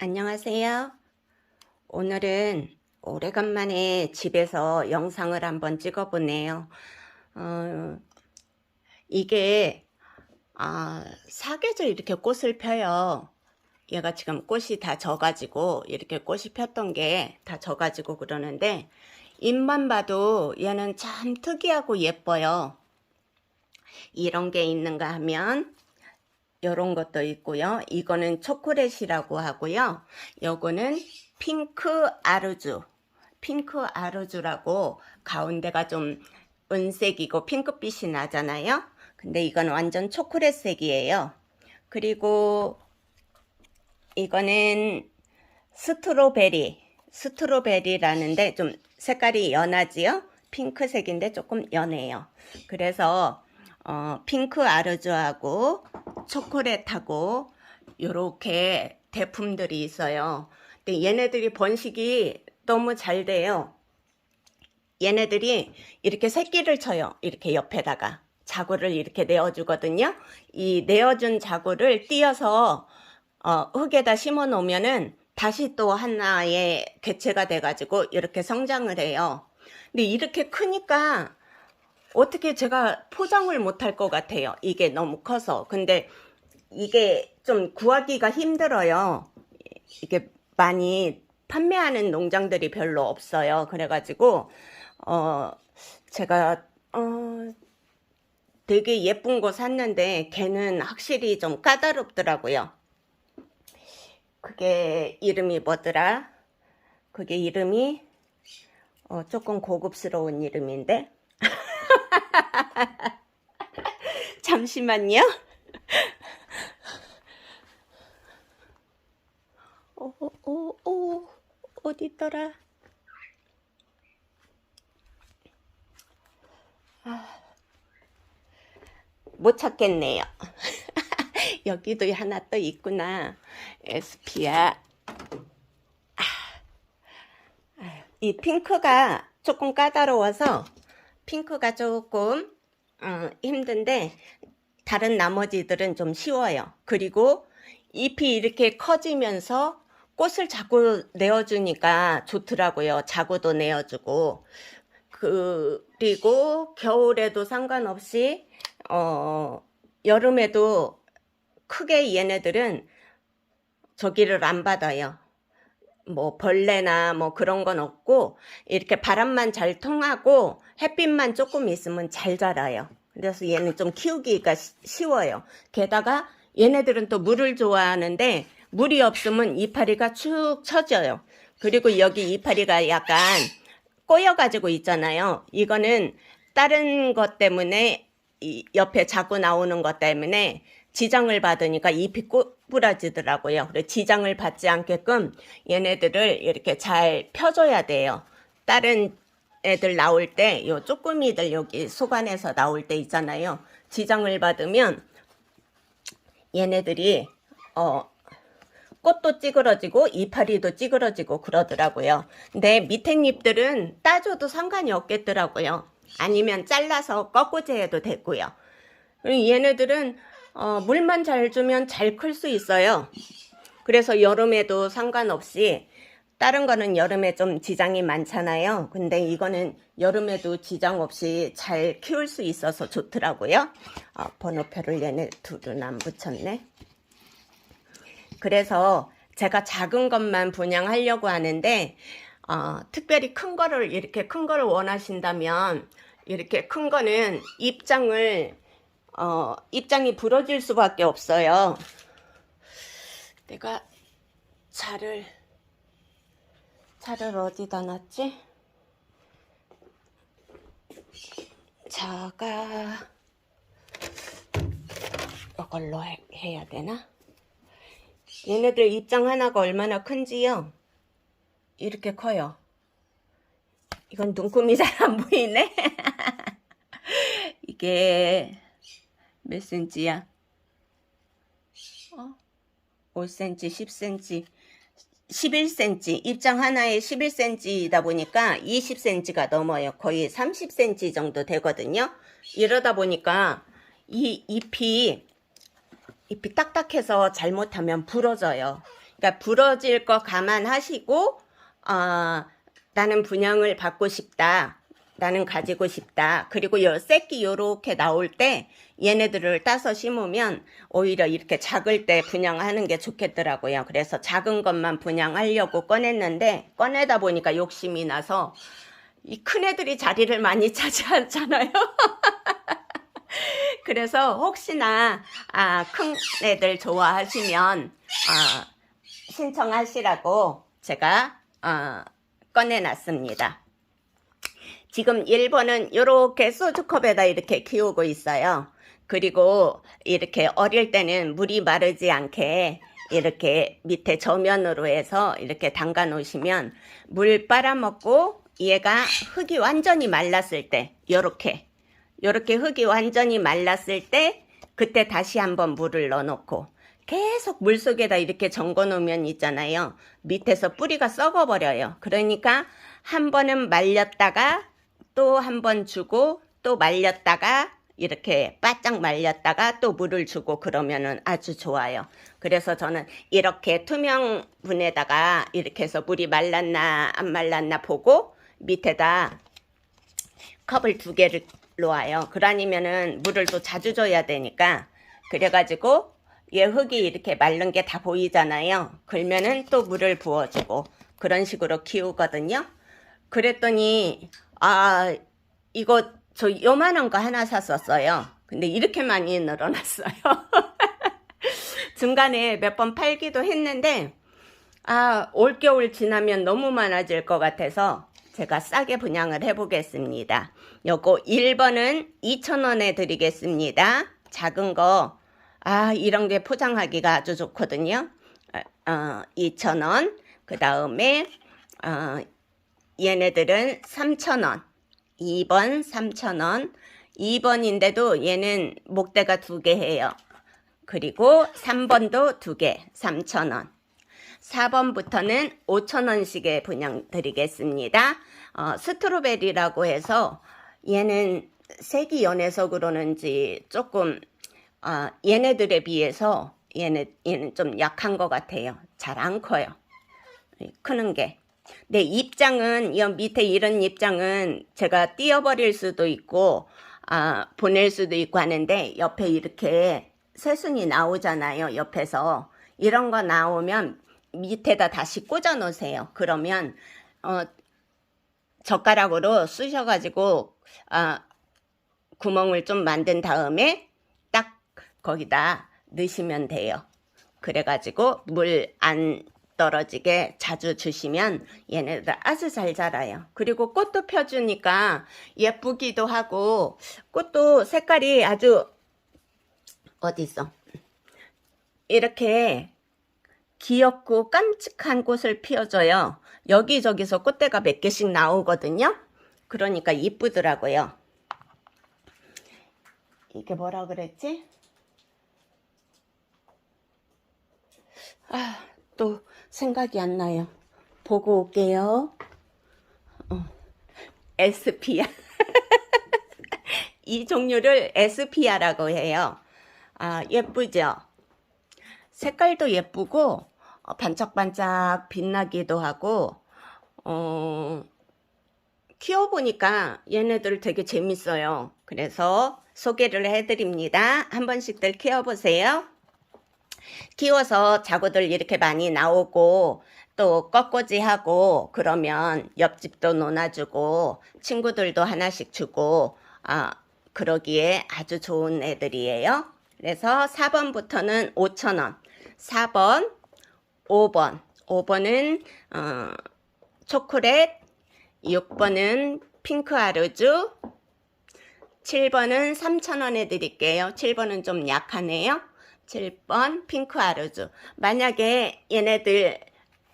안녕하세요. 오늘은 오래간만에 집에서 영상을 한번 찍어보네요. 어, 이게, 아, 사계절 이렇게 꽃을 펴요. 얘가 지금 꽃이 다 져가지고, 이렇게 꽃이 폈던 게 다 져가지고 그러는데, 잎만 봐도 얘는 참 특이하고 예뻐요. 이런 게 있는가 하면, 요런 것도 있고요. 이거는 초콜릿이라고 하고요. 요거는 핑크 아르주. 핑크 아르주라고 가운데가 좀 은색이고 핑크빛이 나잖아요. 근데 이건 완전 초콜릿색이에요. 그리고 이거는 스트로베리. 스트로베리라는데 좀 색깔이 연하지요? 핑크색인데 조금 연해요. 그래서 어, 핑크 아르주하고 초콜릿하고 요렇게 대품들이 있어요. 근데 얘네들이 번식이 너무 잘 돼요. 얘네들이 이렇게 새끼를 쳐요. 이렇게 옆에다가 자구를 이렇게 내어주거든요. 이 내어준 자구를 띄어서 어, 흙에다 심어 놓으면은 다시 또 하나의 개체가 돼가지고 이렇게 성장을 해요. 근데 이렇게 크니까 어떻게 제가 포장을 못할 것 같아요. 이게 너무 커서. 근데 이게 좀 구하기가 힘들어요. 이게 많이 판매하는 농장들이 별로 없어요. 그래가지고, 어, 제가, 어, 되게 예쁜 거 샀는데 걔는 확실히 좀 까다롭더라고요. 그게 이름이 뭐더라? 그게 이름이, 어, 조금 고급스러운 이름인데. 잠시만요. 오, 오, 오, 어디 있더라? 아, 못 찾겠네요. 여기도 하나 또 있구나. 에스피아. 아, 이 핑크가 조금 까다로워서 핑크가 조금 어, 힘든데 다른 나머지들은 좀 쉬워요. 그리고 잎이 이렇게 커지면서 꽃을 자꾸 내어주니까 좋더라고요. 자구도 내어주고 그리고 겨울에도 상관없이 어, 여름에도 크게 얘네들은 저기를 안 받아요. 뭐 벌레나 뭐 그런 건 없고 이렇게 바람만 잘 통하고 햇빛만 조금 있으면 잘 자라요. 그래서 얘는 좀 키우기가 시- 쉬워요. 게다가 얘네들은 또 물을 좋아하는데 물이 없으면 이파리가 축 처져요. 그리고 여기 이파리가 약간 꼬여가지고 있잖아요. 이거는 다른 것 때문에 이 옆에 자꾸 나오는 것 때문에 지장을 받으니까 잎이 꼬부라지더라고요. 그래서 지장을 받지 않게끔 얘네들을 이렇게 잘 펴줘야 돼요. 다른 애들 나올 때, 요 쪼꾸미들 여기 속안에서 나올 때 있잖아요. 지장을 받으면 얘네들이, 어, 꽃도 찌그러지고 이파리도 찌그러지고 그러더라고요. 근데 밑에 잎들은 따줘도 상관이 없겠더라고요. 아니면 잘라서 꺾고제 해도. 그리고 얘네들은 어, 물만 잘 주면 잘 클 수 있어요. 그래서 여름에도 상관없이 다른 거는 여름에 좀 지장이 많잖아요. 근데 이거는 여름에도 지장 없이 잘 키울 수 있어서 좋더라고요. 어, 번호표를 얘네 안 붙였네. 그래서 제가 작은 것만 분양하려고 하는데 어, 특별히 큰 거를 이렇게 큰 거를 원하신다면 이렇게 큰 거는 입장을 어, 입장이 부러질 수밖에 없어요. 내가 차를 차를 어디다 놨지? 차가 이걸로 해, 해야 되나? 얘네들 입장 하나가 얼마나 큰지요? 이렇게 커요. 이건 눈금이 잘 안 보이네. 이게 몇 센치야? 어? 5cm, 10cm, 11cm. 입장 하나에 11cm이다 보니까 20cm가 넘어요. 거의 30cm 정도 되거든요. 이러다 보니까 이 잎이 잎이 딱딱해서 잘못하면 부러져요. 그러니까 부러질 거 감안하시고 어, 나는 분양을 받고 싶다. 나는 가지고 싶다. 그리고 요 새끼 요렇게 나올 때 얘네들을 따서 심으면 오히려 이렇게 작을 때 분양하는 게 좋겠더라고요. 그래서 작은 것만 분양하려고 꺼냈는데 꺼내다 보니까 욕심이 나서 이 큰 애들이 자리를 많이 차지하잖아요. 그래서 혹시나 아, 큰 애들 좋아하시면 아, 신청하시라고 제가 어, 꺼내놨습니다. 지금 1번은 이렇게 소주컵에다 이렇게 키우고 있어요. 그리고 이렇게 어릴 때는 물이 마르지 않게 이렇게 밑에 저면으로 해서 이렇게 담가 놓으시면 물 빨아먹고 얘가 흙이 완전히 말랐을 때 요렇게 요렇게 흙이 완전히 말랐을 때 그때 다시 한번 물을 넣어 놓고 계속 물 속에다 이렇게 잠궈 놓으면 있잖아요. 밑에서 뿌리가 썩어 버려요. 그러니까 한 번은 말렸다가 또 한 번 주고 또 말렸다가 이렇게 바짝 말렸다가 또 물을 주고 그러면은 아주 좋아요. 그래서 저는 이렇게 투명 분에다가 이렇게 해서 물이 말랐나 안 말랐나 보고 밑에다 컵을 두 개를 놓아요. 그러니면은 물을 또 자주 줘야 되니까 그래가지고 얘 흙이 이렇게 마른 게 다 보이잖아요. 그러면은 또 물을 부어주고 그런 식으로 키우거든요. 그랬더니 아 이거 저 요만한 거 하나 샀었어요. 근데 이렇게 많이 늘어났어요. 중간에 몇 번 팔기도 했는데 아 올겨울 지나면 너무 많아질 것 같아서 제가 싸게 분양을 해보겠습니다. 요거 1번은 2,000원에 드리겠습니다. 작은 거, 아, 이런 게 포장하기가 아주 좋거든요. 어, 2,000원. 그 다음에, 어, 얘네들은 3,000원. 2번 3,000원. 2번인데도 얘는 목대가 두 개 해요. 그리고 3번도 두 개, 3,000원. 4번부터는 5천원씩에 분양 드리겠습니다. 어, 스트로베리라고 해서 얘는 색이 연해서 그러는지 조금 어, 얘네들에 비해서 얘네, 얘는 좀 약한 것 같아요. 잘 안 커요. 크는 게. 내 입장은 이 밑에 이런 입장은 제가 띄어버릴 수도 있고 아, 보낼 수도 있고 하는데 옆에 이렇게 새순이 나오잖아요. 옆에서 이런 거 나오면 밑에다 다시 꽂아 놓으세요. 그러면 어, 젓가락으로 쑤셔가지고 아, 구멍을 좀 만든 다음에 딱 거기다 넣으시면 돼요. 그래가지고 물안 떨어지게 자주 주시면 얘네들 아주 잘 자라요. 그리고 꽃도 펴주니까 예쁘기도 하고 꽃도 색깔이 아주 어디 있어? 이렇게 귀엽고 깜찍한 꽃을 피워줘요. 여기저기서 꽃대가 몇 개씩 나오거든요. 그러니까 이쁘더라고요. 이게 뭐라 그랬지? 아, 또 생각이 안 나요. 보고 올게요. 어, 에스피아. 이 종류를 에스피아라고 해요. 아, 예쁘죠? 색깔도 예쁘고 어, 반짝반짝 빛나기도 하고 어, 키워보니까 얘네들 되게 재밌어요. 그래서 소개를 해드립니다. 한 번씩들 키워보세요. 키워서 자구들 이렇게 많이 나오고 또 꺾꽂이하고 그러면 옆집도 논아주고 친구들도 하나씩 주고 아 그러기에 아주 좋은 애들이에요. 그래서 4번부터는 5,000원 4번 5번 5번은 어, 초콜릿 6번은 핑크 아르주 7번은 3,000원에 드릴게요. 7번은 좀 약하네요. 7번 핑크 아르주. 만약에 얘네들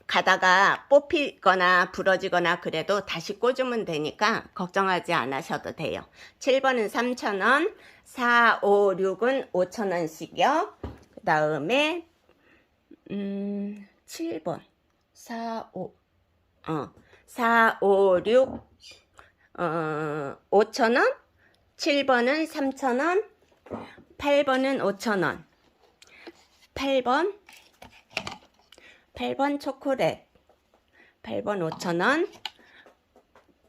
가다가 뽑히거나 부러지거나 그래도 다시 꽂으면 되니까 걱정하지 않으셔도 돼요. 7번은 3,000원, 4, 5, 6은 5,000원씩이요. 그 다음에 음, 7번. 4, 5, 어, 4, 5, 6, 어, 5,000원. 7번은 3,000원. 8번은 5,000원. 8번. 8번 초콜릿. 8번 5,000원.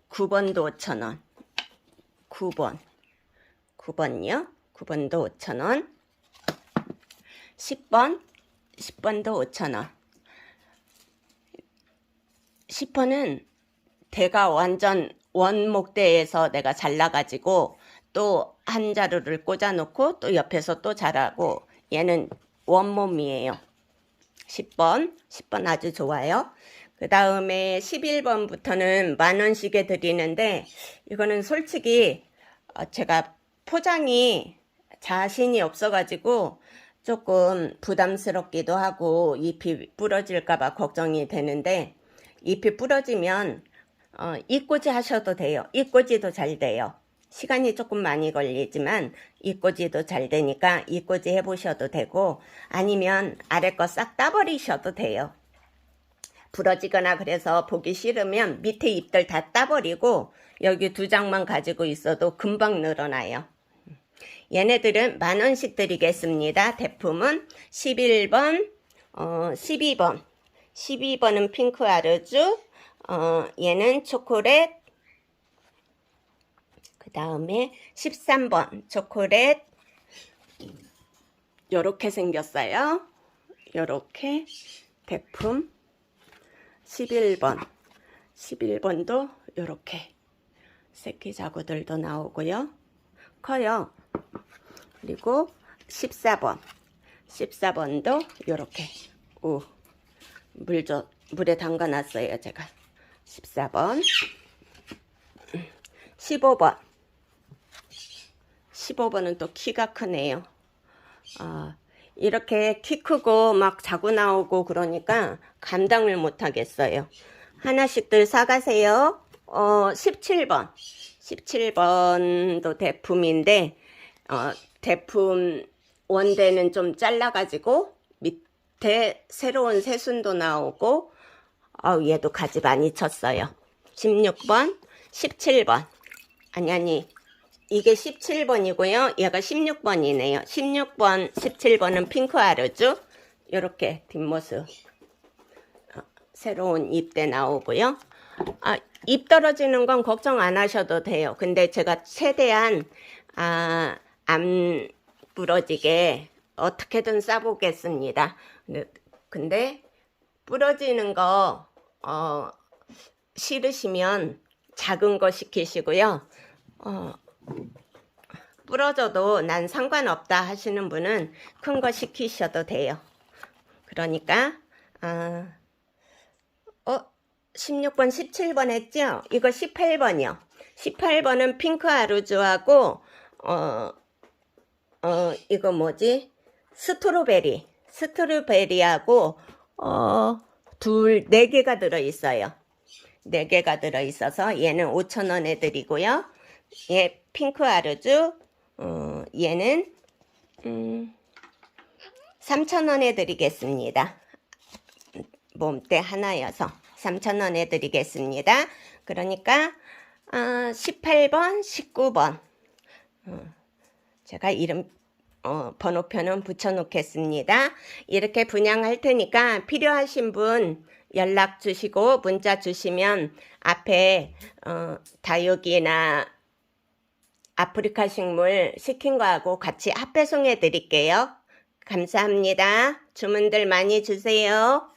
9번도 5,000원. 9번. 9번요? 9번도 5,000원. 10번. 10번도 5,000원. 10번은 대가 완전 원목대에서 내가 잘라가지고 또 한 자루를 꽂아놓고 또 옆에서 또 자라고 얘는 원몸이에요. 10번, 10번 아주 좋아요. 그 다음에 11번부터는 만 원씩에 드리는데 이거는 솔직히 어, 제가 포장이 자신이 없어가지고 조금 부담스럽기도 하고 잎이 부러질까봐 걱정이 되는데 잎이 부러지면 어, 이꽂이 하셔도 돼요. 이꽂이도 잘 돼요. 시간이 조금 많이 걸리지만 이꽂이도 잘 되니까 이꽂이 해보셔도 되고 아니면 아래 거 싹 따버리셔도 돼요. 부러지거나 그래서 보기 싫으면 밑에 잎들 다 따버리고 여기 두 장만 가지고 있어도 금방 늘어나요. 얘네들은 만 원씩 드리겠습니다. 대품은 11번, 어, 12번. 12번은 핑크 아르주, 어, 얘는 초콜릿, 그 다음에 13번 초콜릿, 요렇게 생겼어요. 요렇게 대품 11번, 11번도 요렇게 새끼 자구들도 나오고요. 커요. 그리고 14번. 14번도 요렇게 오, 물 줘, 물에 담가 놨어요, 제가. 14번. 15번. 15번은 또 키가 크네요. 아, 이렇게 키 크고 막 자고 나오고 그러니까 감당을 못 하겠어요. 하나씩들 사가세요. 어, 17번. 17번도 대품인데, 어, 대품 원대는 좀 잘라가지고 밑에 새로운 새순도 나오고, 어, 얘도 가지 많이 쳤어요. 16번, 17번. 아니, 아니. 이게 17번이고요. 얘가 16번이네요. 16번, 17번은 핑크 아르주. 요렇게 뒷모습. 어, 새로운 잎대 나오고요. 아, 잎 떨어지는 건 걱정 안 하셔도 돼요. 근데 제가 최대한 아, 안 부러지게 어떻게든 싸보겠습니다. 근데 부러지는 거 어, 싫으시면 작은 거 시키시고요. 어, 부러져도 난 상관없다 하시는 분은 큰 거 시키셔도 돼요. 그러니까 아, 어 16번 17번 했죠? 이거 18번이요. 18번은 핑크 아루즈하고 어, 어 이거 뭐지? 스트로베리. 스트로베리하고 어, 둘, 네 개가 들어 있어요. 네 개가 들어 있어서 얘는 5,000원에 드리고요. 얘 핑크 아르주 어, 얘는 음, 3,000원에 드리겠습니다. 몸대 하나여서 3,000원에 드리겠습니다. 그러니까 아, 18번, 19번 어, 제가 이름 어, 번호표는 붙여놓겠습니다. 이렇게 분양할 테니까 필요하신 분 연락 주시고 문자 주시면 앞에 어, 다육이나 아프리카 식물 시킨 거하고 같이 합배송해 드릴게요. 감사합니다. 주문들 많이 주세요.